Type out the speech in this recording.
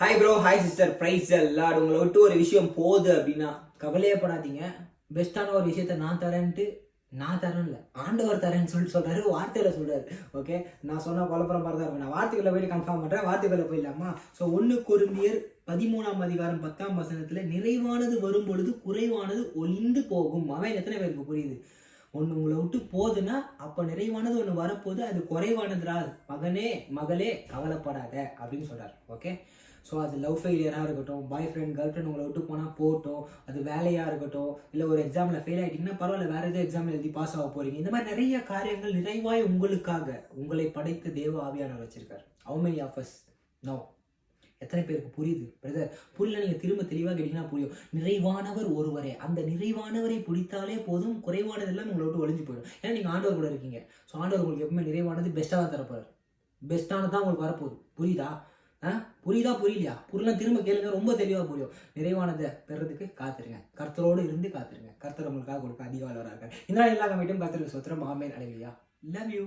Hi bro hi sister ப்ரைஸ் எல்லாரும் உங்களை விட்டு ஒரு விஷயம் போகுது அப்படின்னா கவலையே படாதீங்க. பெஸ்ட்டான ஒரு விஷயத்த நான் தரேன்ட்டு நான் தரேன்ல. ஆண்டவர் தரேன்னு சொல்லிட்டு சொல்கிறாரு வார்த்தையில் சொல்கிறாரு ஓகே நான் சொன்ன குழப்பம் மாதிரி தான் நான் வார்த்தைகளை போய் கன்ஃபார்ம் பண்ணுறேன் வார்த்தைகளை போயிடலாமா? ஸோ ஒன்று கொருந்தியர் பதிமூணாம் அதிகாரம் பத்தாம் வசனத்தில் நிறைவானது வரும் பொழுது குறைவானது ஒளிந்து போகும். அவன் எத்தனை பேருக்கு புரியுது? ஒன்று உங்களை விட்டு போகுதுன்னா அப்போ நிறைவானது ஒன்று வரப்போது அது குறைவானதுடா. மகனே மகளே கவலைப்படாத அப்படின்னு சொல்கிறார் ஓகே ஸோ அது லவ் ஃபெயிலியராக இருக்கட்டும் பாய் ஃப்ரெண்ட் கேர்ள் ஃப்ரெண்ட் உங்களை விட்டு போனால் போகட்டும் அது வேலையாக இருக்கட்டும் இல்லை ஒரு எக்ஸாமில் ஃபெயில் ஆகிட்டீங்கன்னா பரவாயில்ல வேறு எதாவது எக்ஸாம் எழுதி பாஸ் ஆக போகிறீங்க இந்த மாதிரி நிறைய காரியங்கள் நிறைவாய் உங்களுக்காக உங்களை படைத்து தேவ ஆவியானவர் வச்சுருக்கார். ஹவு மெனி ஆஃப் நோ எத்தனை பேருக்கு புரியுது? பிரதர் புரியல நீங்கள் திரும்ப தெளிவாக கேட்டிங்கன்னா புரியும். நிறைவானவர் ஒருவரே. அந்த நிறைவானவரை பிடித்தாலே போதும் குறைவானதெல்லாம் உங்களை விட்டு ஒழிஞ்சு போயிடும். ஏன்னா நீங்கள் ஆண்டவர் கூட இருக்கீங்க. ஸோ ஆண்டவர் உங்களுக்கு எப்பவுமே நிறைவானது பெஸ்ட்டாக தான் தரப்போறாரு. பெஸ்ட்டானது தான் உங்களுக்கு வரப்போகுது. புரியுதா? ஆ? புரியுதா புரியலையா? புரியல திரும்ப கேளுங்க ரொம்ப தெளிவாக புரியும். நிறைவானதை பெறதுக்கு காத்துருங்க. கர்த்தரோடு இருந்து காத்துருங்க. கர்த்தர் உங்களுக்காக கொடுக்க அதிக வளராக இந்த நாள் எல்லா கமிட்டும் கர்த்தருக்கு சொத்திரம் ஆமேன். அடைவியா லவ் யூ